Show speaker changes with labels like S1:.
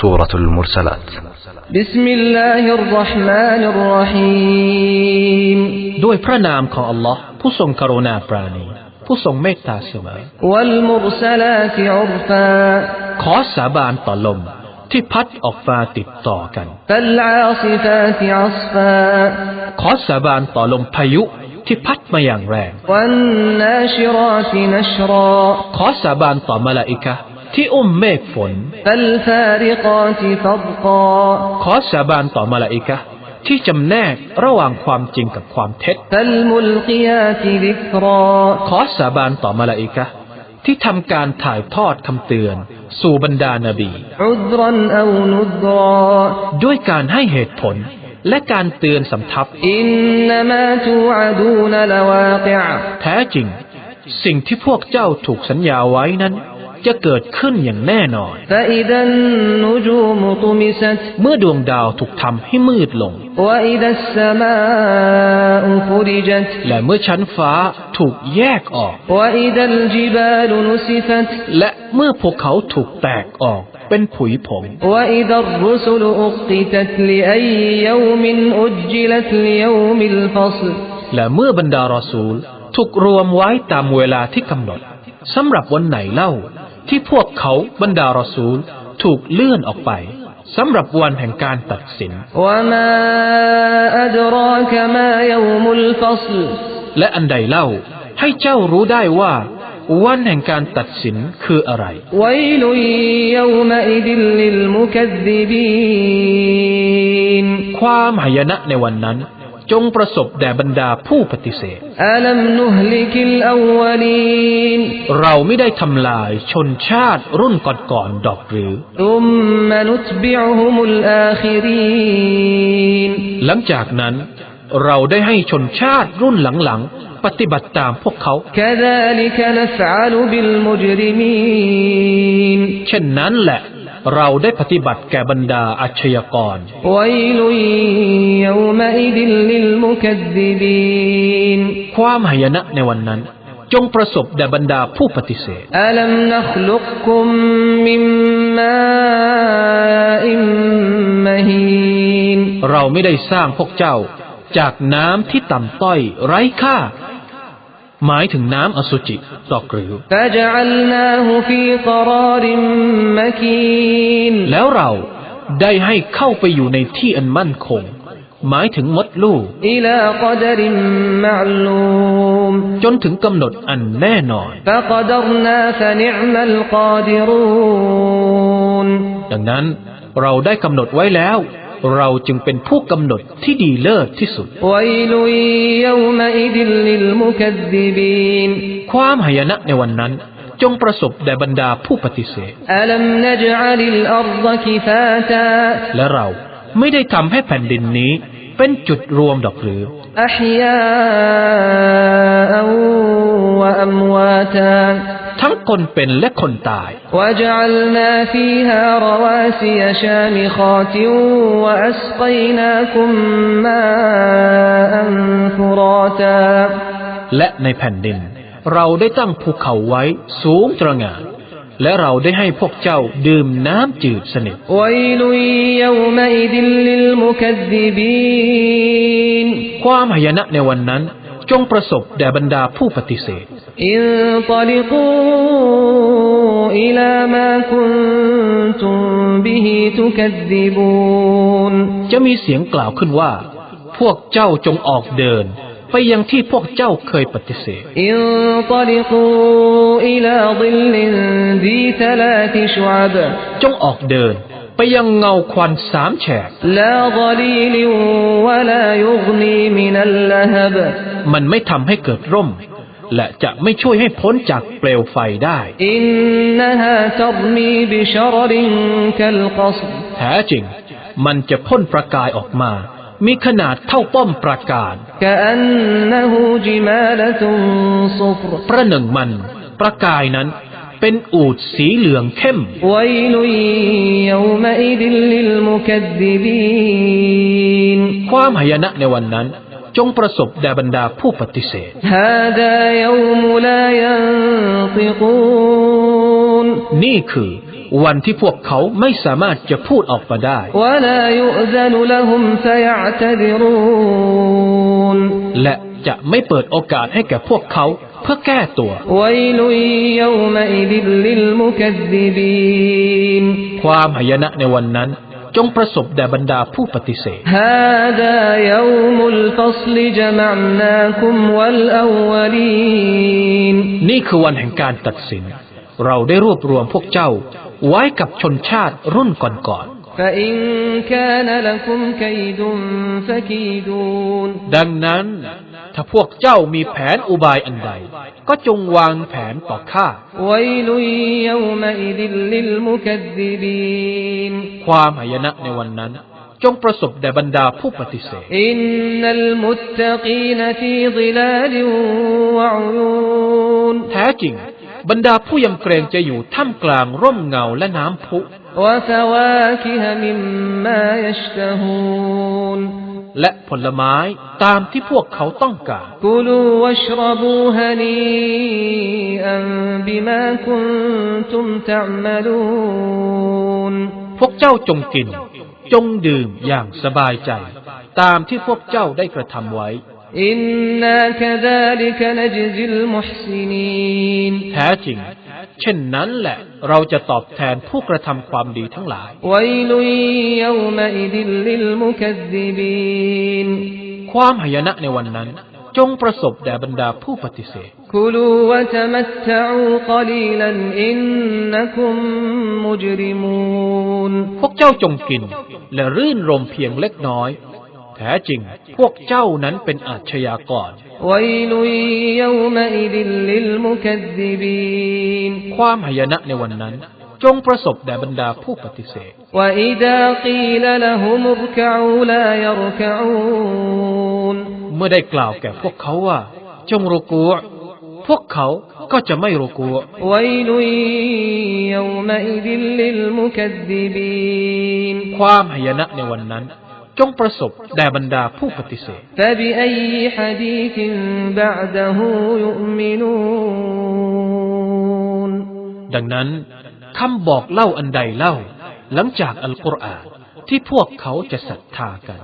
S1: سورة المرسلات
S2: بسم الله الرحمن الرحيم
S3: ด้วยพระนามของอัลลอฮ์ผู้ทรงกรุณาปราณี ผู้ทรงเมตตาเสมอ
S2: والمرسلات عرفا
S3: ขอสาบานต่อลมที่พัดออกมาติดต่อกัน
S2: فالعاصفات عصفا
S3: ขอสาบานต่อลมพายุที่พัดมาอย่างแรง
S2: والناشرات نشرا
S3: ขอสาบานต่อมาลาอิกะห์ ที่อุ้มเมฆฝนขอสาบานต่อมาลาอิกะที่จำแนกระหว่างความจริงกับความเท็จขอสาบานต่อมาลาอิกะที่ทำการถ่ายทอดคำเตือน สู่บรรดานาบี ด้วยการให้เหตุผลและการเตือนสำทับแท้จริง สิ่งที่พวกเจ้าถูกสัญญาไว้นั้น จะเกิดขึ้นอย่างแน่นอน เมื่อดวงดาวถูกทำให้มืดลง และเมื่อชั้นฟ้าถูกแยกออก และเมื่อภูเขาถูกแตกออกเป็นผุยผงและเมื่อบรรดารอซูลถูกรวมไว้ตามเวลาที่กำหนดสำหรับวันไหนเล่า ที่พวกเขาบรรดารอซูลถูกเลื่อนออกไปสำหรับวันแห่งการตัดสิน และอันใดเล่าให้เจ้ารู้ได้ว่า วันแห่งการตัดสินคืออะไร ความหายนะในวันนั้น จงประสบแด่บรรดาผู้ปฏิเสธเราไม่ได้ทำลายชนชาติรุ่นก่อนๆดอกหรือหลังจากนั้น เราได้ให้ชนชาติรุ่นหลังๆ ปฏิบัติตามพวกเขาเช่นนั้นแหละ เราได้ปฏิบัติแก่บรรดาอัชยกร ความหายนะในวันนั้น จงประสบแด่บรรดาผู้ปฏิเสธเราไม่ได้สร้างพวกเจ้า จากน้ำที่ต่ำต้อยไร้ค่า หมายถึงน้ำอสุจิตอกหรือแล้วเราได้ให้เข้าไปอยู่ในที่อันมั่นคง หมายถึงมดลูกจนถึงกำหนดอันแน่นอน ดังนั้นเราได้กำหนดไว้แล้ว เราจึงเป็นผู้กำหนดที่ดีเลิศที่สุด ความหายนะในวันนั้น จงประสบแด่บรรดาผู้ปฏิเสธ และเราไม่ได้ทำให้แผ่นดินนี้เป็นจุดรวมดอกหรืออ คนเป็นและคนตาย และในแผ่นดิน เราได้ตั้งภูเขาไว้สูงตระงานและเราได้ให้พวกเจ้าดื่มน้ำจืดสนิทความหายนะในวันนั้น จงประสบแด่บรรดาผู้ปฏิเสธ
S2: انطلقوا إلى ما كنتم به تكذبون
S3: จะมีเสียงกล่าวขึ้นว่า พวกเจ้าจงออกเดิน ไปยังที่พวกเจ้าเคยปฏิเสธ
S2: انطلقوا إلى ظل ذي ثلاث شعب
S3: จงออกเดิน ไปยังเงาควันสามแฉก
S2: لا ظليل ولا يغني من اللهب
S3: มันไม่ทำให้เกิดร่ม และจะไม่ช่วยให้พ้นจากเปลวไฟได้แท้จริง มันจะพ่นประกายออกมา มีขนาดเท่าป้อมประการประหนึ่งมัน ประกายนั้นเป็นอูดสีเหลืองเข้ม ความหายนะในวันนั้น จงประสบแด่บรรดาผู้ปฏิเสธนี่คือวันที่พวกเขาไม่สามารถจะพูดออกมาได้ และจะไม่เปิดโอกาสให้แก่พวกเขาเพื่อแก้ตัว ความหายนะในวันนั้น จงประสบแด่บรรดาผู้ปฏิเสธนี่คือวันแห่งการตัดสิน เราได้รวบรวมพวกเจ้า ไว้กับชนชาติรุ่นก่อนๆดังนั้น ถ้าพวกเจ้ามีแผนอุบายอันใด ก็จงวางแผนต่อข้าความหายนะในวันนั้น จงประสบแด่บรรดาผู้ปฏิเสธ
S2: อินนัลมุตตะกีนฟีซิลาลวะอูน
S3: แท้จริง บรรดาผู้ยำเกรงจะอยู่ท่ามกลางร่มเงาและน้ำพุ
S2: วะฟวาคิฮะมิมมายัชตะฮูน
S3: และผลไม้ตามที่พวกเขาต้องการ
S2: กุลูวชรบูฮนีอันบิมาคุนตุมตะมลูน
S3: พวกเจ้าจงกิน จงดื่มอย่างสบายใจ ตามที่พวกเจ้าได้กระทำไว้
S2: อินนาคดาลิกนจซิลมุฮซินีน
S3: แท้จริง เช่นนั้นแหละเราจะตอบแทนผู้กระทำความดีทั้งหลาย ความหายนะในวันนั้น จงประสบแด่บรรดาผู้ปฏิเสธพวกเจ้าจงกิน และรื่นรมเพียงเล็กน้อย แท้จริง พวกเจ้านั้นเป็นอาชญากร ความหายนะในวันนั้น จงประสบแด่บรรดาผู้ปฏิเสธเมื่อได้กล่าวแก่พวกเขาว่า จงรุกูพวกเขาก็จะไม่รุกูความหายนะในวันนั้น จงประสบแด่บรรดาผู้ปฏิเสธดังนั้นคำบอกเล่าอันใดเล่า หลังจากอัลกุรอานที่พวกเขาจะศรัทธากัน